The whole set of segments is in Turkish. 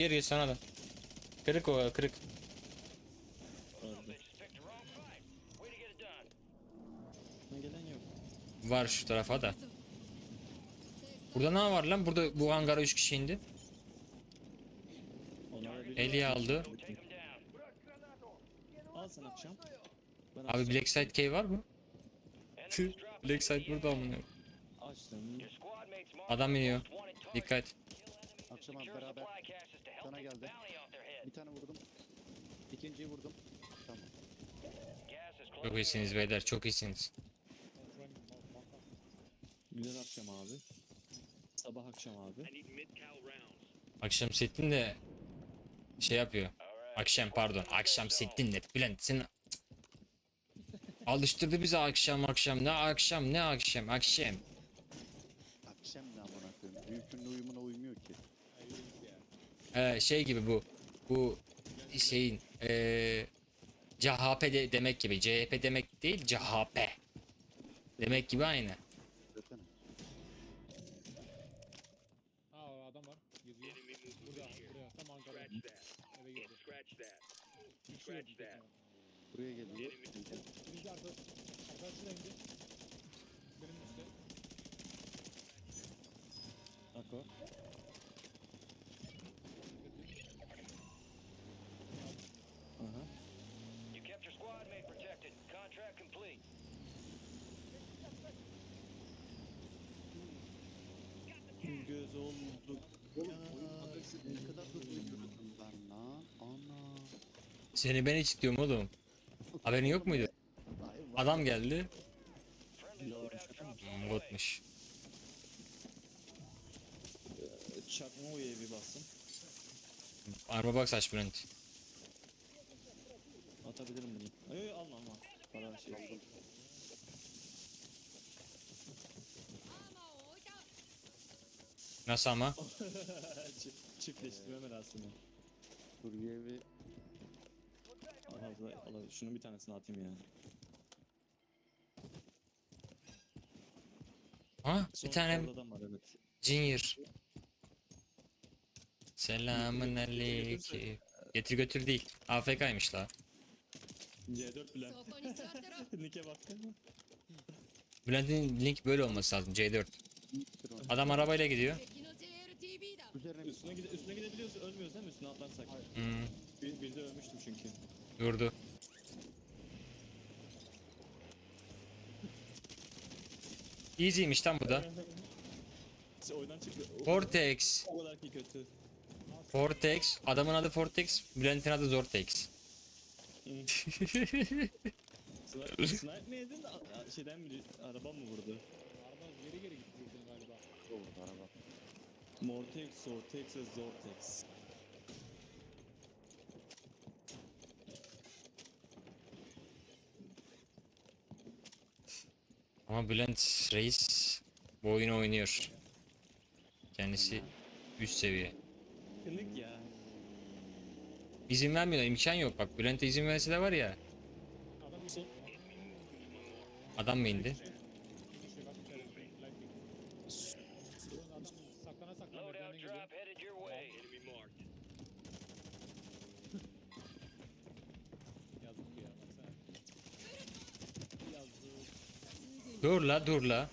Geri geç sana da. Kırık o kırık. Var şu tarafa da. Burada ne var lan? Burada bu hangara 3 kişi indi. Eli aldı. Al sen akşam. Abi açacağım. Blackside Cave var mı? Tüh, Blackside burada amına. Açtım. Adam iniyor. Dikkat. Akşam abi beraber sana geldi. Bir tane vurdum. İkinciyi vurdum. Tamam. Çok iyisiniz beyler çok iyisiniz. Güzel akşam abi. Sabah akşam abi. Akşam settin de şey yapıyor. Akşam pardon akşam settin de Bülent sen alıştırdı bizi akşam akşam ne akşam ne akşam akşam. Akşam ne amına koyayım. Büyükünün ki. Ee, şey gibi bu bu şeyin ee, CHP de demek gibi CHP demek değil CHP demek gibi aynı. Zaten. Aa adam var. Geziyor. Burada, buraya. Tam Ankara. Eve girdi. Bir şey bizde. Buraya geliyor. Birinci arka, arkadaşı da indi. Benim üstte. Ako. Göz olduk. Ne kadar hızlı yürüdüm ben lan. Ana. Seni ben hiç diyorum oğlum. Haberin yok muydu? Adam geldi. Botmuş. Çakma uyuya bir bastım. Arma box aç Bülent. Atabilirim bunu. Yok alma alma. Para şey oldu. Nasıl ama? Çi- Çiftleştirme merasimi. Buraya bir Al, al, al, şunun bir tanesini atayım ya. Ha bir Son tane orada adam var evet. Junior. Selamın aleyküm. Getir götür değil. AFK'ymış la. C4 Bülent. そこに座ってろ Nick'e baktın mı? Bülent'in link böyle olması lazım C4. Adam arabayla gidiyor. 敵の JLTV だ üzerine bir Üstüne, gide üstüne gidebiliyoruz, ölmüyoruz değil mi? Üstüne atlarsak. Hmm, Bir, bir de ölmüştüm çünkü. durdu. Easy'ymiş lan bu da. İşte oyundan çıktı. O, Vortex. o kadar ki kötü. Vortex. Adamın adı Vortex. Bülent'in adı Zortex. Snipe, snipe mi yedin? A- a- Şeyden mi? Araba mı vurdu? Araba geri geri gitti girdin galiba. oldu araba. Mortex, Zortex ve Zortex. Ama Bülent Reis bu oyunu oynuyor. Kendisi üst seviye. Kınık ya. İzin vermiyor imkan yok bak Bülent'e izin verse de var ya adam mı indi? bir şey bak içeri. Lightning. Adam saklana saklana Loadout merdivenden geliyor. drop headed your way. Yazık ya baksana. Yazık. Dur la dur la.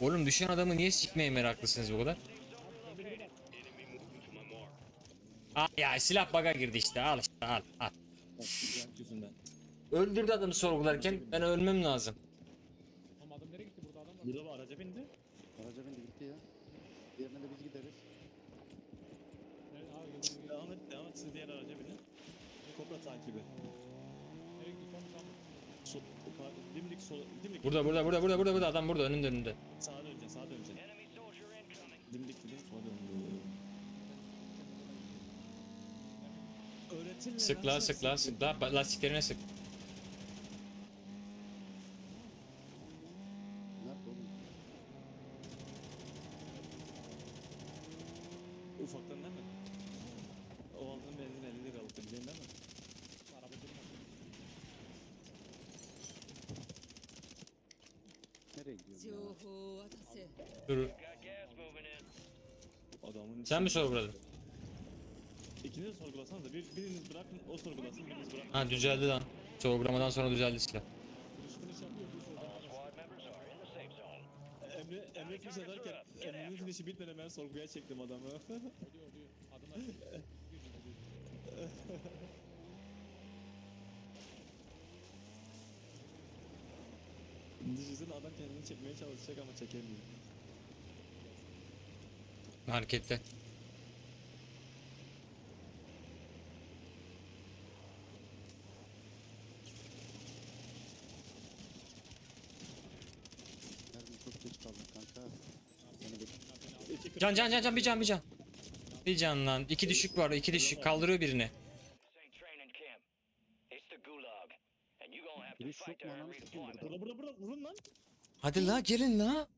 Oğlum düşen adamı niye sikmeye meraklısınız bu kadar? Aa ya silah baga girdi işte al işte al al. Öldürdü adamı sorgularken ben ölmem lazım. Ama adam nereye gitti burada adam var. Burada bir araca bindi. Araca bindi gitti ya. Diğerine de biz gideriz. Nereye? Aa geliyor geliyor. Devam et, devam et. Siz diğer araca binin. Kopra takibi. Nereye gitti? Tam tam. Sol, ka- dimdik sol, dimdik. Burada burada burada burada burada burada adam burada önünde önünde. Sağa döneceksin, sağa döneceksin. Dimdik dimdik sola dön. Öğretirler. Sıkla lan, sıkla sık. sıkla Ba- lastiklerine sık. Sen mi sorguladın? İkiniz de sorgulasanız bir, biriniz bırakın o sorgulasın biriniz bırakın. Ha düzeldi lan. Sorgulamadan sonra düzeldi silah. Finish yapıyor. Emre, Emre finish ederken Emre'nin finish'i bitmeden ben sorguya çektim adamı. Düşünsene adam kendini çekmeye çalışacak ama çekemiyor. Harekette. Erwin çok geç kanka. Can can can can bir can bir can. Bir can lan. İki düşük var. iki düşük. Kaldırıyor birini. Giriş yok mu ananı sikeyim burada? Burada burada burada vurun lan. Hadi la gelin la.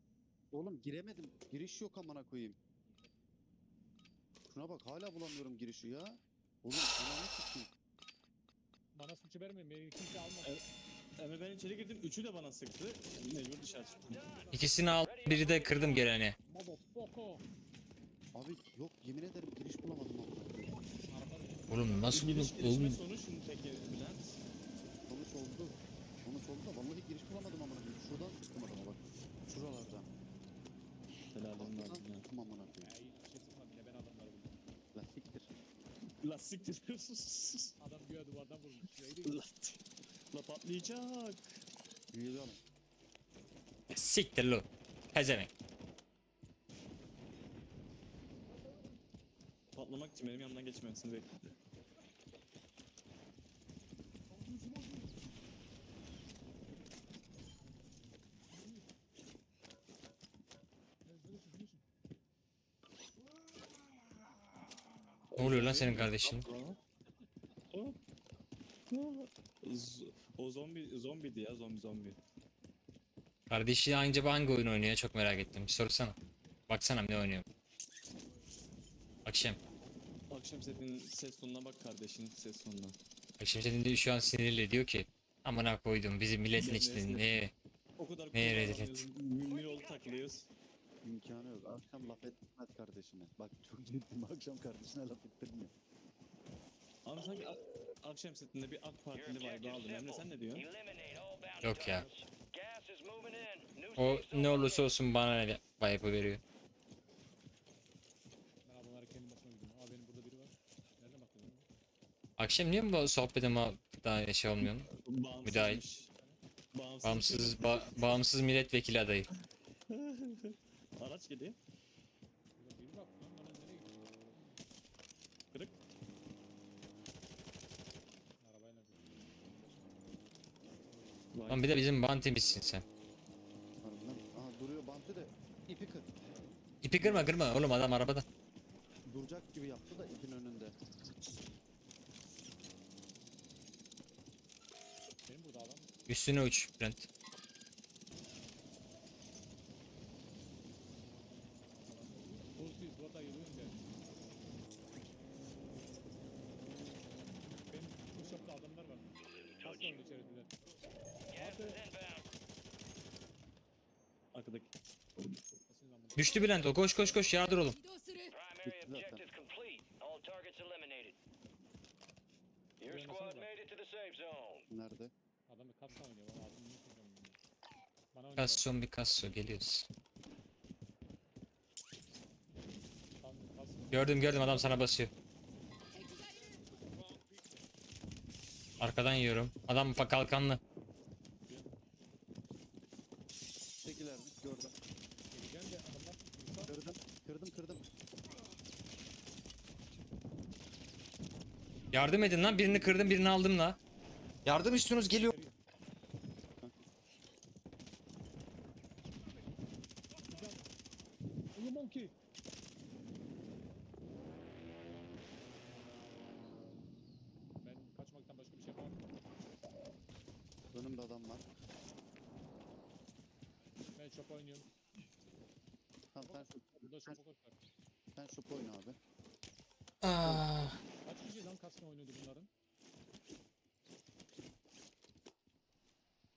Oğlum giremedim. Giriş yok amına koyayım. Şuna bak hala bulamıyorum girişi ya. Oğlum ananı sikeyim. Bana suçu vermeyin. Beni kimse almadı. Emre ben içeri girdim üçü de bana sıktı. Mecbur dışarı çıktım. İkisini al. Biri de kırdım geleni. Motherfucker. Abi yok yemin ederim giriş bulamadım Oğlum nasıl Giriş, buldun? gelişme Oğlum. sonuç şimdi peki Bülent. Sonuç oldu. Sonuç oldu da vallahi giriş bulamadım amına koyayım. Şuradan sıktım adama bak. Şuralardan. Helal olsun Şuradan abi ya. sıktım amına Ya koyayım. hiçbir şey sıkmadı. Yine ben adamları buldum. La siktir. Lastiktir. Adam güya duvardan vurmuş. Neydi? Lastik. La patlayacak. Büyüdü alın. Siktir lo. Pezevenk. Patlamak için benim yanımdan geçmemesini bekliyor. Ne oluyor lan senin kardeşin? O, o zombi zombiydi ya zombi zombi. Kardeşi hangi hangi oyun oynuyor çok merak ettim. Bir sorsana. Baksana ne oynuyor. Akşam. Akşam senin ses tonuna bak kardeşin ses tonuna. Akşam senin de şu an sinirli diyor ki. Amına koydum bizim milletin içinde ne O kadar cool rezil davranıyoruz, Mümkün ol takılıyoruz. İmkanı yok. Akşam laf etmez kardeşine. Bak çok ciddiyim. Akşam kardeşine laf ettirmiyor. Ama sanki akşam setinde bir AK Partili vibe objective's aldım. Emre sen ne diyorsun? Yok ya. O ne olursa olsun bana ne vibe veriyor. Akşam niye bu sohbete daha şey olmuyorsun? Müdahil. Bağımsızmış. Bağımsız. Bağımsız ba- bağımsız milletvekili adayı. Araç geliyor. Lan? Kırık. Bir de bizim bantimizsin sen. Bantı da ipi kır. İpi kırma kırma oğlum adam arabada. Duracak gibi yaptı da ipin önünde. Üstüne uç Brent. Pozitif burada yürüyorum ben. Benim bu şapta adamlar var. Nasıl oldu içeride? Gas is inbound. Arkadaki. Nasıl lan bunu? Düştü Bülent o. Koş koş koş yardır oğlum. Nerede? Adam bir kapsa oynuyor. Bana ağzını niye çekiyorum Bana bir kasyo geliyoruz. Gördüm gördüm adam sana basıyor. Arkadan yiyorum. Adam fa- kalkanlı. Yardım edin lan birini kırdım birini aldım la. Yardım istiyorsunuz geliyor. Uyu monkey. Ben kaçmaktan başka bir şey yapamam. Önümde adam var. Ben çöp oynuyorum. Tamam sen şu, sen, çöp oyna abi. Kişi lan kasma oynuyordu bunların?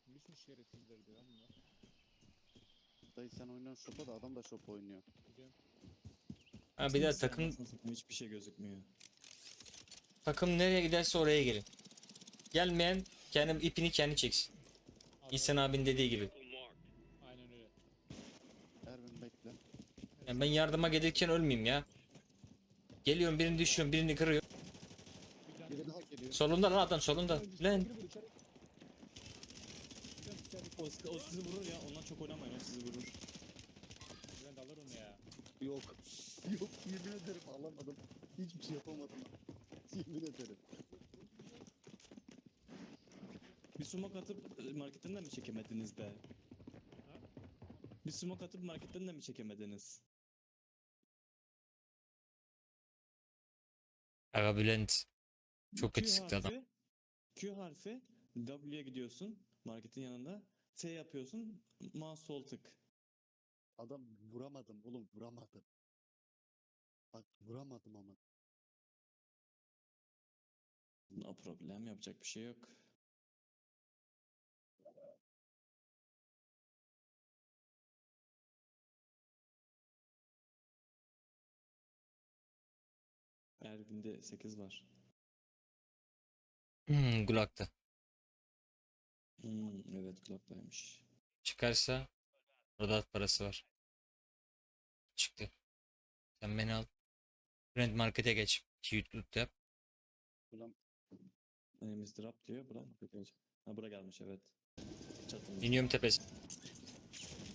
Bilmiş şerefsizlerdi lan bunlar. Dayı sen oynuyorsun şopa da adam da şop oynuyor. Gidiyorum. ha, bir de takım Anasını satayım, Hiçbir şey gözükmüyor. Takım nereye giderse oraya gelin. Gelmeyen kendi ipini kendi çeksin. İhsan abinin dediği gibi. Aynen öyle. Erwin bekle. Yani ben yardıma gelirken ölmeyeyim ya. Geliyorum birini düşüyorum birini kırıyor. Bir tane Biri daha geliyor. Solunda lan adam solunda. Lan. O, sizi vurur ya. Ondan çok oynamayın. O sizi vurur. Bülent alır onu ya. Yok. Yok yemin ederim alamadım. Hiçbir şey yapamadım. Yemin ederim. Bir smoke atıp e, marketten de mi çekemediniz be? Bir smoke atıp marketten de mi çekemediniz? Aga Bülent. Çok Q kötü sıktı adam. harfi- Q harfi W'ye gidiyorsun marketin yanında. T yapıyorsun mouse sol tık. Adam vuramadım oğlum vuramadım. Bak vuramadım ama. No problem yapacak bir şey yok. Ervin'de 8 var. Hmm, Gulak'ta. Hmm, evet Glock'taymış. Çıkarsa orada parası var. Çıktı. Sen beni al. Brand Market'e geç. Loot yap. Ulan Neyimiz drop diyor. Bura mı? Ha bura gelmiş evet. Çatımız. İniyorum tepesi.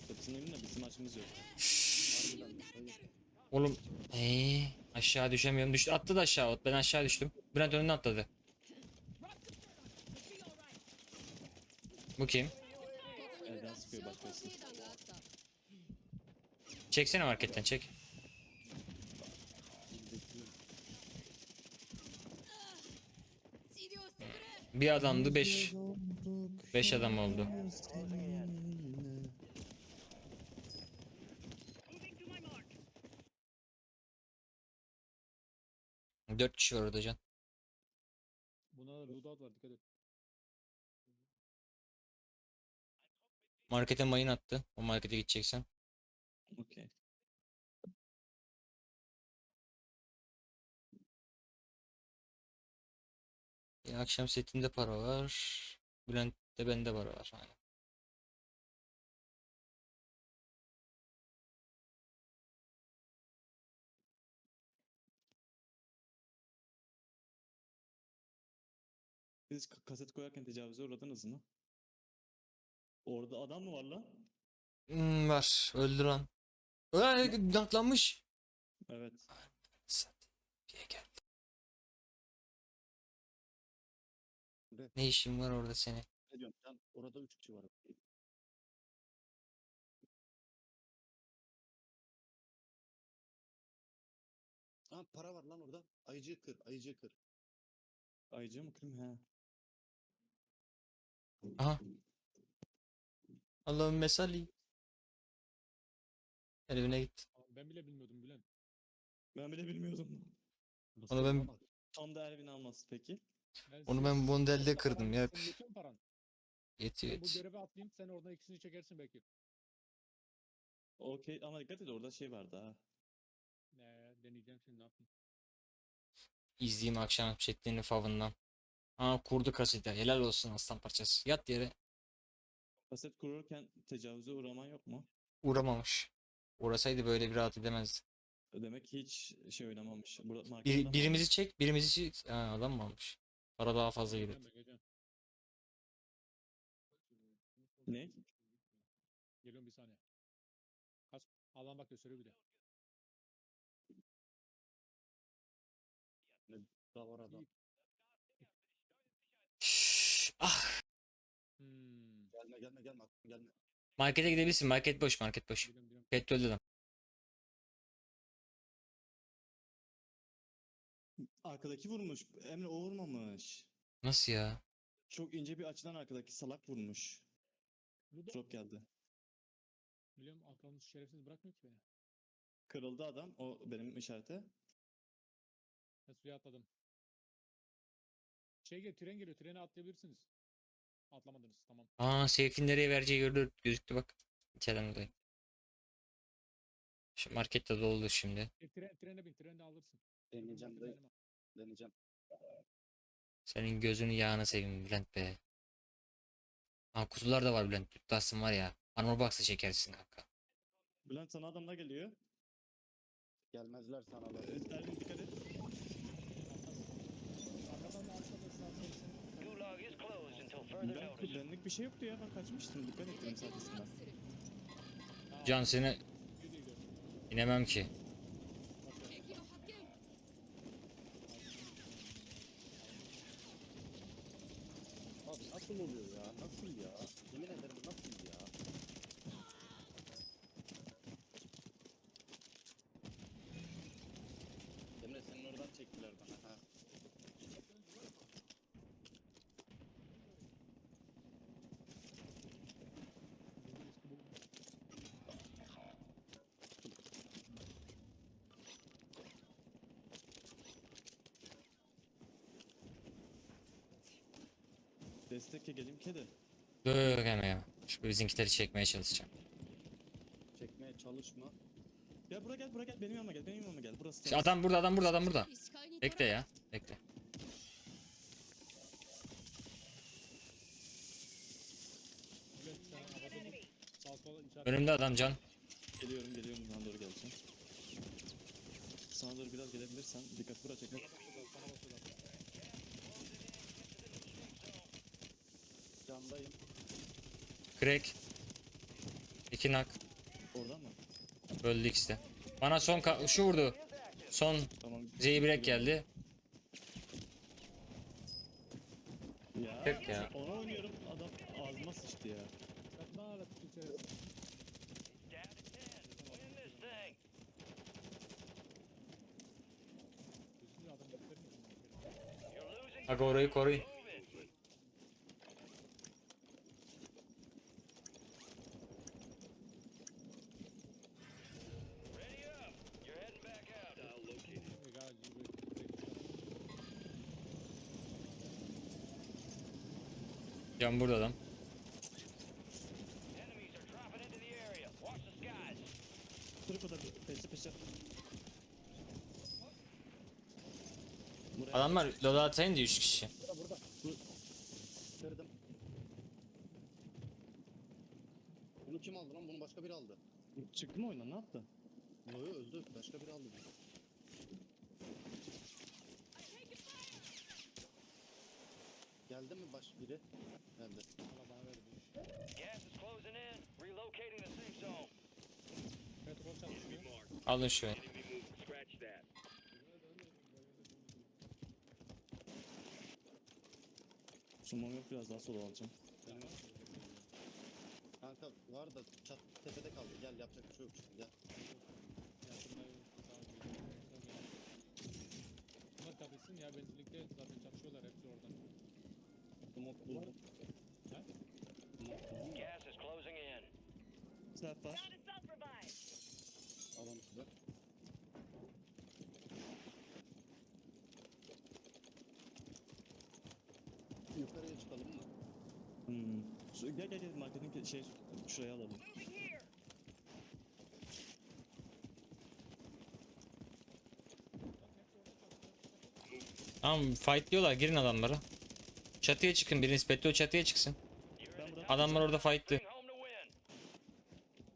Çatısına inin de bizim açımız yok. Oğlum. Eee, aşağı düşemiyorum. Düştü. Attı da aşağı. Ben aşağı düştüm. Brand önüne atladı. Bu kim? Evden sıkıyor başkası. Çeksene marketten çek. Bir adamdı 5. 5 adam oldu. Dört kişi var orada can. Buna da loadout var dikkat et. Markete mayın attı. O markete gideceksen. Okey. Ya akşam setinde para var. Bülent'te bende para var. Aynen. Siz ka- kaset koyarken tecavüze uğradınız mı? Orada adam mı var lan? Hmm, var. Öldü lan. Ay, naklanmış. Evet. Sat. diye. Ne? Ne işin var orada senin? Ne diyorsun? Can orada 3 kişi var. Ha para var lan orada. Ayıcı kır, ayıcı kır. Ayıcı mı kırım he? Aha. Allah'ım mesali. Gel evine git. Ben bile bilmiyordum Bülent. Ben bile bilmiyordum. Onu ben- Tam da Ervin alması peki. Ben Onu ben Bondel'de Paran- kırdım ya. Senin paran? Yetiyor Ben bu yetiyor. göreve atlayayım sen oradan ikisini çekersin belki. Okey ama dikkat et orada şey vardı ha. Ne deneyeceğim şimdi ne yapayım. İzleyeyim akşam çektiğini favından. Aa kurdu kaseti. Helal olsun aslan parçası. Yat yere. Kaset kururken tecavüze uğraman yok mu? Uğramamış. Uğrasaydı böyle bir rahat edemezdi. Demek ki hiç şey oynamamış. Burada Bir, marketten birimizi çek, birimizi çek. Ha, adam mı almış? Para daha fazla geleceğim. Ne? Geliyorum bir saniye. Kas Allah'ın bak gösteriyor bir de. daha var adam. ah. Gelme gelme gelme. Markete gidebilirsin. Market boş, market boş. Biliyorum biliyorum. Petrol adam. Arkadaki vurmuş. Emre o vurmamış. Nasıl ya? Çok ince bir açıdan arkadaki salak vurmuş. Drop geldi. biliyorum aklımız şerefsiz bırakmıyor ki beni. Kırıldı adam. O benim işarete. Ben suya atladım. Şey geliyor tren geliyor trene atlayabilirsiniz. Atlamadınız tamam. Aa, Seyf'in nereye vereceği görülür. Gözüktü bak. İçeriden dolayı. Şu market de doldu şimdi. E, tren, trene bin trende alırsın. Deneyeceğim dayı. Deneyeceğim. Senin gözünü yağını seveyim Bülent be. Ha kuzular da var Bülent. Tuttasın var ya. Armor box'ı çekersin kanka. Bülent sana adamlar geliyor. Gelmezler sana Ee, lan. Erwin dikkat et. Arkadan da arkada sağ olsun. Gulag is closed until further ben, benlik bir şey yoktu ya ben kaçmıştım dikkat ettim sadesinden. Can seni inemem ki. Abi nasıl oluyor ya? Nasıl ya? Yemin ederim nasıl ya? Emre senin oradan çektiler bana ha. Destekle geleyim ki de. Dur hemen ya. Şu bizimkileri çekmeye çalışacağım. Çekmeye çalışma. Ya buraya gel buraya gel benim yanıma gel benim yanıma gel. Burası Şu adam burada adam burada adam burada. Bekle ya. Bekle. Önümde adam can. Geliyorum geliyorum buradan doğru geleceğim. Sana doğru biraz gelebilirsen dikkat bura çekmek. Candayım. Crack. İki nak. Oradan mı? Öldü ikisi de. Bana son şu vurdu. Son Tamam. Zeybirek geldi. Ya. Tek ya. Ona oynuyorum adam ağzıma sıçtı ya. Sen ne ala peşte. Buraya Adamlar loda atayın diye 3 kişi. Burada burada. Kırdım. Bunu kim aldı lan? Bunu başka biri aldı. çıktı mı oyundan ne yaptı? Yo öldü. Başka biri aldı. bunu. Geldi mi baş biri? Geldi. Bana bana ver bu. Gas is closing in. Relocating the safe zone. Petrol çalışmıyor. Alın şu. Scratch that. Sumam yok biraz daha sola alacağım. Kanka var da çat tepede kaldı. Gel yapacak bir şey yok şimdi gel. Bunlar kapışsın ya benzinlikte zaten çalışıyorlar hepsi orada. Smoke buldum. Gas is closing in. Self var. Alan size. Yukarıya çıkalım mı? Hmm. Şu- Gel gel gel marketin ke- şey şuraya alalım. Tamam fight diyorlar girin adamlara. Çatıya çıkın biriniz Petro çatıya çıksın. Adamlar orada fight'tı.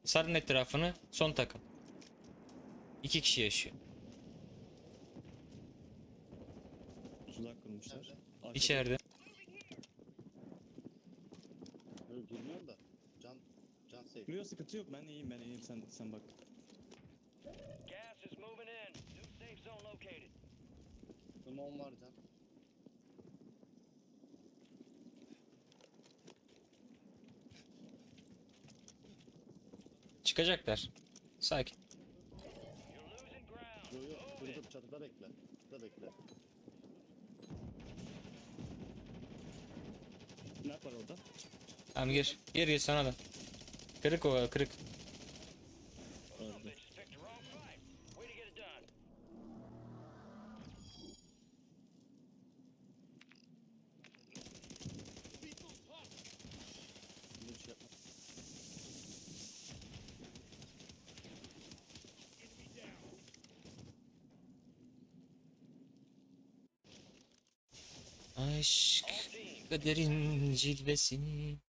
Sarın etrafını son takım. İki kişi yaşıyor. tuzak kurmuşlar. İçeride. Yok girmiyorum da. Can can safe. Yok sıkıntı yok ben iyiyim ben iyiyim sen sen bak. Gas is moving in. New safe zone located. Limon var can. Çıkacaklar. Sakin. Yo yo dur çatıda bekle. Çatıda bekle. Ne var orada? Tamam gir. Gir gir sana da. Kırık o kırık. Kaderin cilvesini